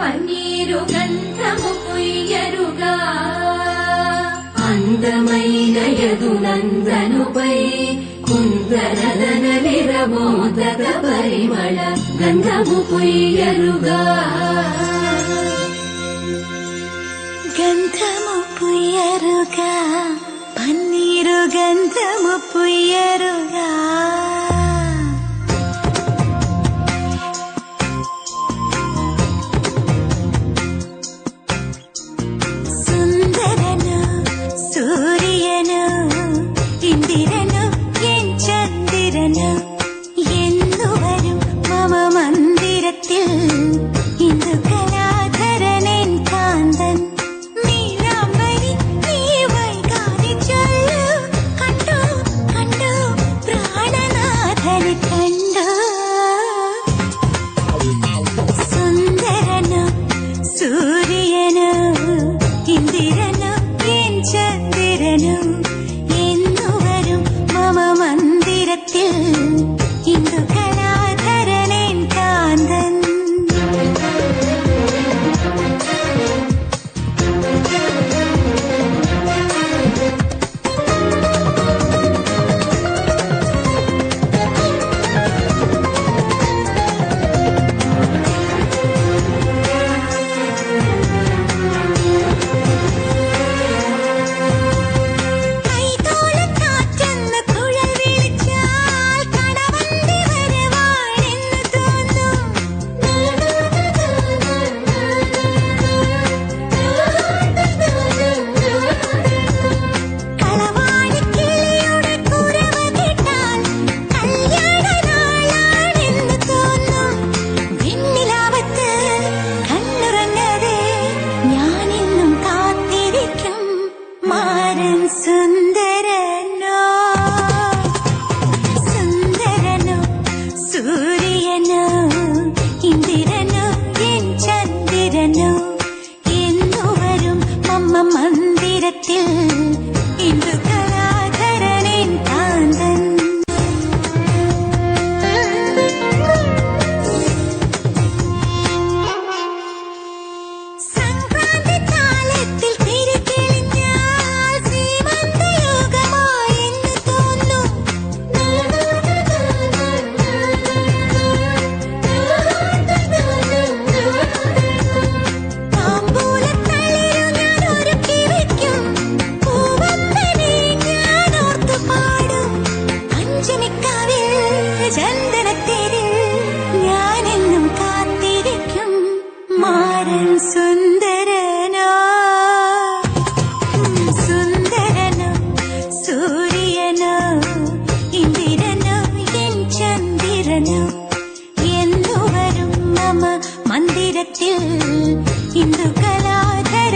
పన్నీరు గంధము పుయ్యరుగా అందమైన యదునందనుపై కుందరదన నిరమోదక పరిమళ గంధము పుయ్యరుగా గంధము పుయ్యరుగా పన్నీరు గంధము சூரியனும் സുന്ദരൻ സുന്ദരനോ? സുന്ദരനോ സൂര്യനോ? ഇന്ദിരനോ എൻ ചന്ദ്രനോ? വരും മമ്മ മന്ദിരത്തിൽ இந்த கலாச்சார